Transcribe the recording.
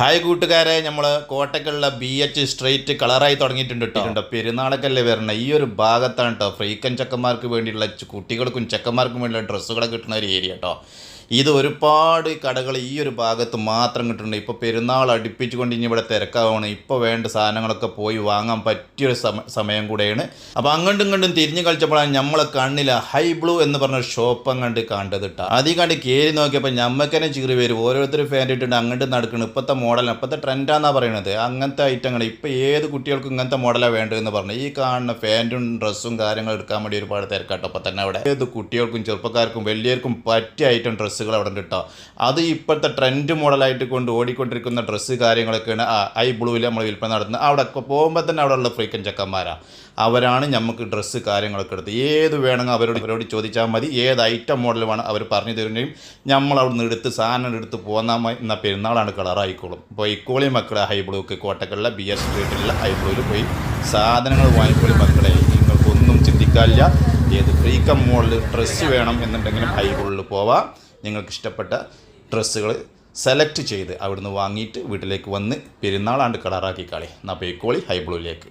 Hi കൂട്ടുകാരെ നമ്മൾ കോട്ടയ്ക്കുള്ള B H straight കളറായി തുടങ്ങിയിട്ടുണ്ട് കേട്ടോ പെരുന്നാളൊക്കെ വരണേ? ഈ ഒരു ഭാഗത്താണ് കേട്ടോ ഫ്രീക്കൻ ചെക്കന്മാർക്ക് വേണ്ടിയുള്ള കുട്ടികൾക്കും ചെക്കന്മാർക്കും വേണ്ടിയുള്ള ഡ്രസ്സുകളൊക്കെ കിട്ടുന്ന ഒരു ഏരിയ കേട്ടോ ഇത് ഒരുപാട് കടകൾ ഈ ഒരു ഭാഗത്ത് മാത്രം കിട്ടുന്നുണ്ട്. ഇപ്പോൾ പെരുന്നാൾ അടുപ്പിച്ചുകൊണ്ട് ഇനി ഇവിടെ തിരക്കാവാണ്. ഇപ്പോൾ വേണ്ട സാധനങ്ങളൊക്കെ പോയി വാങ്ങാൻ പറ്റിയൊരു സമ സമയം കൂടെയാണ്. അപ്പോൾ അങ്ങോട്ടും ഇങ്ങോട്ടും തിരിഞ്ഞു കളിച്ചപ്പോഴാണ് നമ്മളെ കണ്ണിൽ ഹൈ ബ്ലൂ എന്ന് പറഞ്ഞ ഷോപ്പ് അങ്ങോട്ട് കണ്ടത് കേട്ടോ ആദ്യം കണ്ട് കയറി നോക്കിയപ്പോൾ ഞമ്മക്കനെ ചീറി വരും. ഓരോരുത്തർ ഫാൻ ഇട്ടിട്ട് അങ്ങോട്ട് നടക്കണം. ഇപ്പോഴത്തെ മോഡലാണ് ഇപ്പോഴത്തെ ട്രെൻഡാന്നാണ് പറയുന്നത് അങ്ങനത്തെ ഐറ്റങ്ങൾ ഇപ്പോൾ ഏത് കുട്ടികൾക്കും ഇങ്ങനത്തെ മോഡലാണ് വേണ്ടതെന്ന് പറഞ്ഞു ഈ കാണുന്ന ഫാന്റും ഡ്രസ്സും കാര്യങ്ങൾ എടുക്കാൻ വേണ്ടി ഒരുപാട് തിരക്കാട്ടോ അപ്പോൾ തന്നെ അവിടെ. ഏത് കുട്ടികൾക്കും ചെറുപ്പക്കാർക്കും വലിയവർക്കും പറ്റിയ ഐറ്റം ഡ്രസ്സുകൾ അവിടെ ഉണ്ട് അത് ഇപ്പോഴത്തെ ട്രെൻഡ് മോഡലായിട്ട് കൊണ്ട് ഓടിക്കൊണ്ടിരിക്കുന്ന ഡ്രസ്സ് കാര്യങ്ങളൊക്കെയാണ് ഐ ബ്ലൂവിൽ നമ്മൾ വിൽപ്പന നടത്തുന്നത്. അവിടെ പോകുമ്പോൾ തന്നെ അവിടെ ഉള്ള ഫ്രീക്കൻ ചെക്കന്മാരാണ് അവരാണ് നമുക്ക് ഡ്രസ്സ് കാര്യങ്ങളൊക്കെ എടുത്ത്. ഏത് വേണമെങ്കിൽ അവരോട് അവരോട് ചോദിച്ചാൽ മതി. ഏത് ഐറ്റം മോഡൽ വേണം അവർ പറഞ്ഞു തരുകയും നമ്മൾ അവിടെ നിന്ന് എടുത്ത് സാധനം എടുത്ത് പോന്നാൽ എന്ന പെരുന്നാളാണ് കളറായിക്കോളും അപ്പോൾ ഇക്കോളി മക്കളെ ഹൈ ബ്ലൂക്ക് കോട്ടക്കലിലെ ബി എസ് സ്ട്രീറ്റിലുള്ള ഹൈ ബ്ലോയിൽ പോയി സാധനങ്ങൾ വാങ്ങിക്കോളി മക്കളെ. നിങ്ങൾക്കൊന്നും ചിന്തിക്കാനില്ല. ഏത് ഫ്രീക്കം മോളിൽ ഡ്രസ്സ് വേണം എന്നുണ്ടെങ്കിലും ഹൈ ബ്ലൂവിൽ പോവാം. നിങ്ങൾക്ക് ഇഷ്ടപ്പെട്ട ഡ്രസ്സുകൾ സെലക്ട് ചെയ്ത് അവിടുന്ന് വാങ്ങിയിട്ട് വീട്ടിലേക്ക് വന്ന് പെരുന്നാളാണ്ട് കളറാക്കി കളി. എന്നാൽ പോയിക്കോളി ഹൈ ബ്ലൂവിലേക്ക്